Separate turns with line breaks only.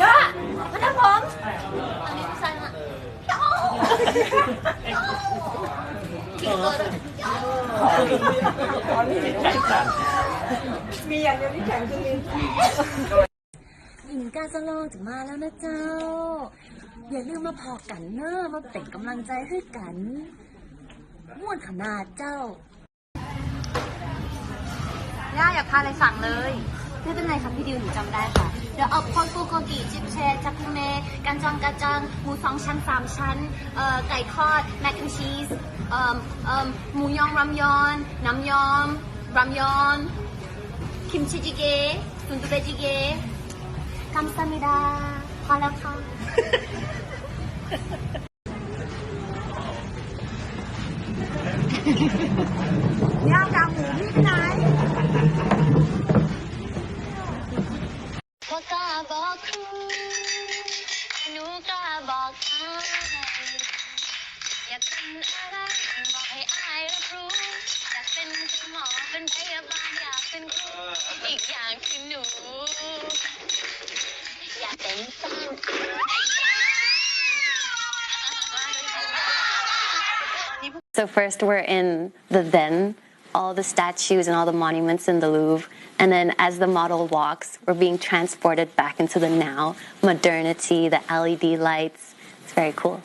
ย่ามาทำผมอันนี้ผู้ชายมาโย่โย่ขี่ตัวด้วย
มีอย่างเดียวที่แข็งคือลิ้น
หญิงกาสโลจะมาแล้วนะเจ้า อย่าลืมมาพอกันเนอะมาเป็นกำลังใจให้กันม่วนขนาดเจ้า
ย่าอยากทาอะไรสั่งเลย
ไม่เป็นไรครับพี่ดิวหนูจำได้ค่ะ เดี๋ยวเอาพอนปูโกกิจิบเชจักกุเมกันจังกะจังหมูสองชั้นสามชั้นเอ่อไก่ทอดแมคแอนชีสเอ่อเอ่อหมูยองรัมยอน น้ำยอมรัมยอน คิมชิจิเกะซุนตุเบจิเกะกัมซามิดาพอแล้วค่ะ
ย่างกางหมูพี่ไหน
ว่ากล้าบอกครูหนูกล้าบอกอายอยากเป็นอะไรบอกให้อายรับรู้ อยากเป็นคุณหมอเป็นพยาบาลอยากเป็นครูอีกอย่างคือหนู อยากเป็นแฟน
So first we're in the then, all the statues and all the monuments in the Louvre. And then as the model walks, we're being transported back into the now, modernity, the LED lights. It's very cool.